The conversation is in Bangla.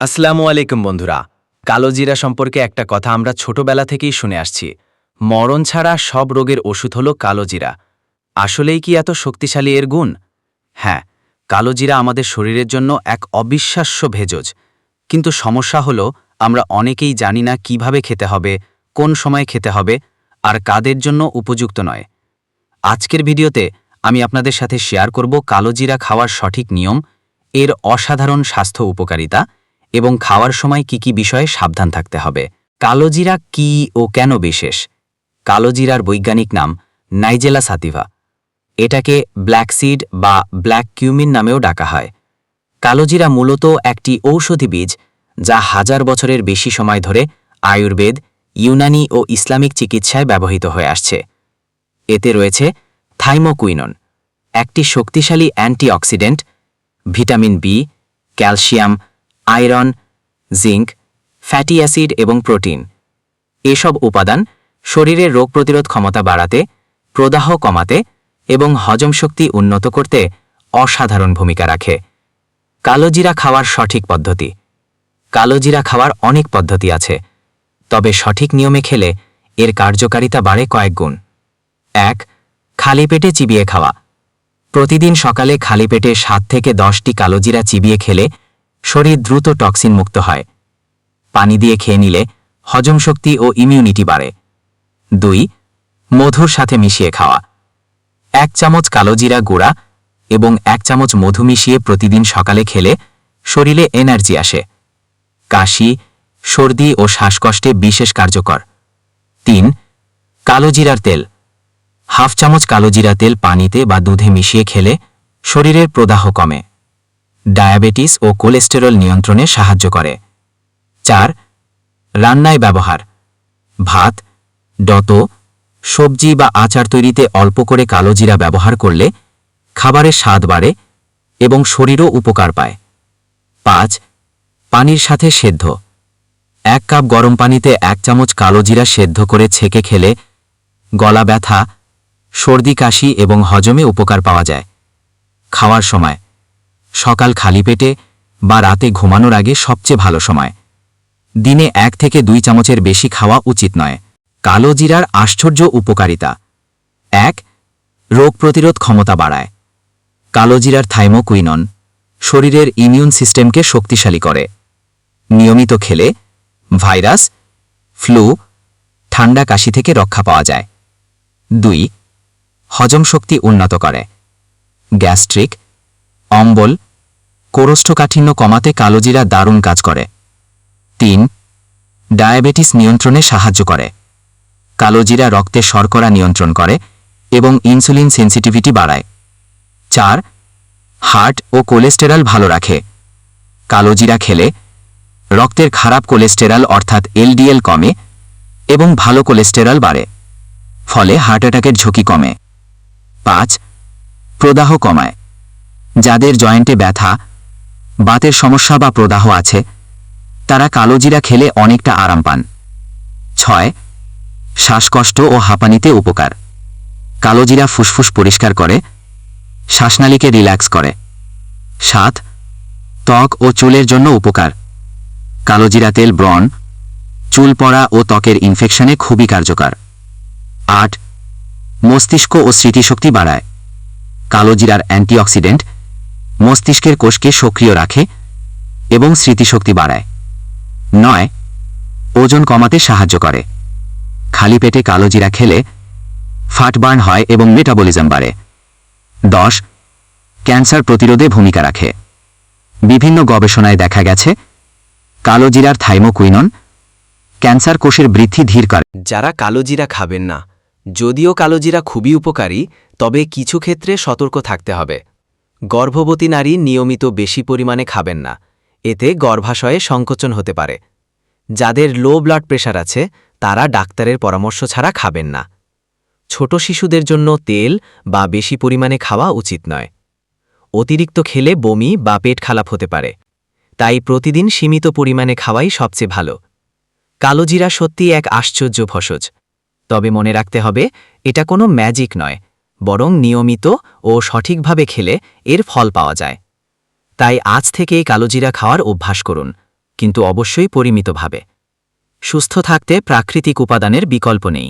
আসসালামু আলাইকুম বন্ধুরা। কালোজিরা সম্পর্কে একটা কথা আমরা ছোটবেলা থেকেই শুনে আসছি। মরণ ছাড়া সব রোগের ওষুধ হল কালোজিরা আসলেই কি এত শক্তিশালী এর গুণ? হ্যাঁ কালোজিরা আমাদের শরীরের জন্য এক অবিশ্বাস্য ভেজজ কিন্তু সমস্যা হলো, আমরা অনেকেই জানি না কীভাবে খেতে হবে, কোন সময় খেতে হবে, আর কাদের জন্য উপযুক্ত নয়। আজকের ভিডিওতে আমি আপনাদের সাথে শেয়ার করব কালোজিরা খাওয়ার সঠিক নিয়ম, এর অসাধারণ স্বাস্থ্য উপকারিতা এবং খাওয়ার সময় কি কি বিষয়ে সাবধান থাকতে হবে। কালোজিরা কি ও কেন বিশেষ? কালোজিরার বৈজ্ঞানিক নাম নাইজেলা সাতিভা। এটাকে ব্ল্যাক সিড বা ব্ল্যাক কিউমিন নামেও ডাকা হয়। কালোজিরা মূলত একটি ঔষধি বীজ যা হাজার বছরের বেশি সময় ধরে আয়ুর্বেদ, ইউনানি ও ইসলামিক চিকিৎসায় ব্যবহৃত হয়ে আসছে। এতে রয়েছে থাইমোকুইনন, একটি শক্তিশালী antioxidant, vitamin B, calcium iron, zinc, fatty acid এবং প্রোটিন। এসব উপাদান শরীরের রোগ প্রতিরোধ ক্ষমতা বাড়াতে, প্রদাহ কমাতে এবং হজম শক্তি উন্নত করতে অসাধারণ ভূমিকা রাখে। কালোজিরা খাওয়ার সঠিক পদ্ধতি। কালোজিরা খাওয়ার অনেক পদ্ধতি আছে, তবে সঠিক নিয়মে খেলে এর কার্যকারিতা বাড়ে কয়েক গুণ। এক, খালি পেটে চিবিয়ে খাওয়া। প্রতিদিন সকালে খালি পেটে সাত থেকে দশটি কালোজিরা চিবিয়ে খেলে শরীর দ্রুত টক্সিন মুক্ত হয়। পানি দিয়ে খেয়ে নিলে হজম শক্তি ও ইমিউনিটি বাড়ে। দুই, মধুর সাথে মিশিয়ে খাওয়া। এক চামচ কালোজিরা গুঁড়া এবং এক চামচ মধু মিশিয়ে প্রতিদিন সকালে খেলে শরীরে এনার্জি আসে। কাশি, সর্দি ও শ্বাসকষ্টে বিশেষ কার্যকর। তিন কালোজিরার তেল। হাফ চামচ কালোজিরা তেল পানিতে বা দুধে মিশিয়ে খেলে শরীরের প্রদাহ কমে। ডায়াবেটিস ও কোলেস্টেরল নিয়ন্ত্রণে সাহায্য করে। চার, রান্নায় ব্যবহার। ভাত, ডত, সবজি বা আচার তৈরিতে অল্প করে কালো জিরা ব্যবহার করলে খাবারের স্বাদ বাড়ে এবং শরীরও উপকার পায়। পাঁচ, পানির সাথে সেদ্ধ। এক কাপ গরম পানিতে এক চামচ কালো জিরা সেদ্ধ করে ছেঁকে খেলে গলা ব্যথা, সর্দি, কাশি এবং হজমে উপকার পাওয়া যায়। খাওয়ার সময় সকাল খালি পেটে বা রাতে ঘুমানোর আগে সবচেয়ে ভালো সময়। দিনে এক থেকে দুই চামচের বেশি খাওয়া উচিত নয়। কালো জিরার আশ্চর্য উপকারিতা। এক, রোগ প্রতিরোধ ক্ষমতা বাড়ায়। কালো জিরার থাইমোকুইনন শরীরের ইমিউন সিস্টেমকে শক্তিশালী করে। নিয়মিত খেলে ভাইরাস, ফ্লু, ঠান্ডা কাশি থেকে রক্ষা পাওয়া যায়। দুই, হজম শক্তি উন্নত করে। গ্যাস্ট্রিক অম্বল কোষ্ঠকাঠিন্য কমাতে কালোজিরা দারুণ কাজ করে। তিন, ডায়াবেটিস নিয়ন্ত্রণে সাহায্য করে। কালোজিরা রক্তে শর্করা নিয়ন্ত্রণ করে এবং ইনসুলিন সেন্সিটিভিটি বাড়ায়। চার, হার্ট ও কোলেস্টেরল ভালো রাখে। কালোজিরা খেলে রক্তের খারাপ কোলেস্টেরল অর্থাৎ এলডিএল কমে এবং ভালো কোলেস্টেরল বাড়ে, ফলে হার্ট অ্যাটাকের ঝুঁকি কমে। পাঁচ, প্রদাহ কমায়। যাদের জয়েন্টে ব্যথা, বাতের সমস্যা বা প্রদাহ আছে, তারা কালোজিরা খেলে অনেকটা আরাম পান। ছয়, শ্বাসকষ্ট ও হাঁপানিতে উপকার। কালোজিরা ফুসফুস পরিষ্কার করে, শ্বাসনালীকে রিল্যাক্স করে। সাত, ত্বক ও চুলের জন্য উপকার। কালোজিরা তেল ব্রণ, চুল পড়া ও ত্বকের ইনফেকশনে খুবই কার্যকর। আট, মস্তিষ্ক ও স্মৃতিশক্তি বাড়ায়। কালোজিরার অ্যান্টিঅক্সিডেন্ট মস্তিষ্কের কোষকে সক্রিয় রাখে এবং স্মৃতিশক্তি বাড়ায়। নয়, ওজন কমাতে সাহায্য করে। খালি পেটে কালোজিরা খেলে ফাটবার্ন হয় এবং মেটাবলিজম বাড়ে। দশ, ক্যান্সার প্রতিরোধে ভূমিকা রাখে। বিভিন্ন গবেষণায় দেখা গেছে কালোজিরার থাইমোকুইনন ক্যান্সার কোষের বৃদ্ধি ধীর করে। যারা কালোজিরা খাবেন না, যদিও কালোজিরা খুবই উপকারী, তবে কিছু ক্ষেত্রে সতর্ক থাকতে হবে। গর্ভবতী নারী নিয়মিত বেশি পরিমাণে খাবেন না। এতে গর্ভাশয়ে সংকোচন হতে পারে। যাদের লো ব্লাড প্রেশার আছে, তারা ডাক্তারের পরামর্শ ছাড়া খাবেন না। ছোট শিশুদের জন্য তেল বা বেশি পরিমাণে খাওয়া উচিত নয়। অতিরিক্ত খেলে বমি বা পেট খারাপ হতে পারে। তাই প্রতিদিন সীমিত পরিমাণে খাওয়াই সবচেয়ে ভালো। কালোজিরা সত্যি এক আশ্চর্য ভসজ। তবে মনে রাখতে হবে, এটা কোনো ম্যাজিক নয়। বরং নিয়মিত ও সঠিকভাবে খেলে এর ফল পাওয়া যায়। তাই আজ থেকেই কালোজিরা খাওয়ার অভ্যাস করুন, কিন্তু অবশ্যই পরিমিতভাবে। সুস্থ থাকতে প্রাকৃতিক উপাদানের বিকল্প নেই।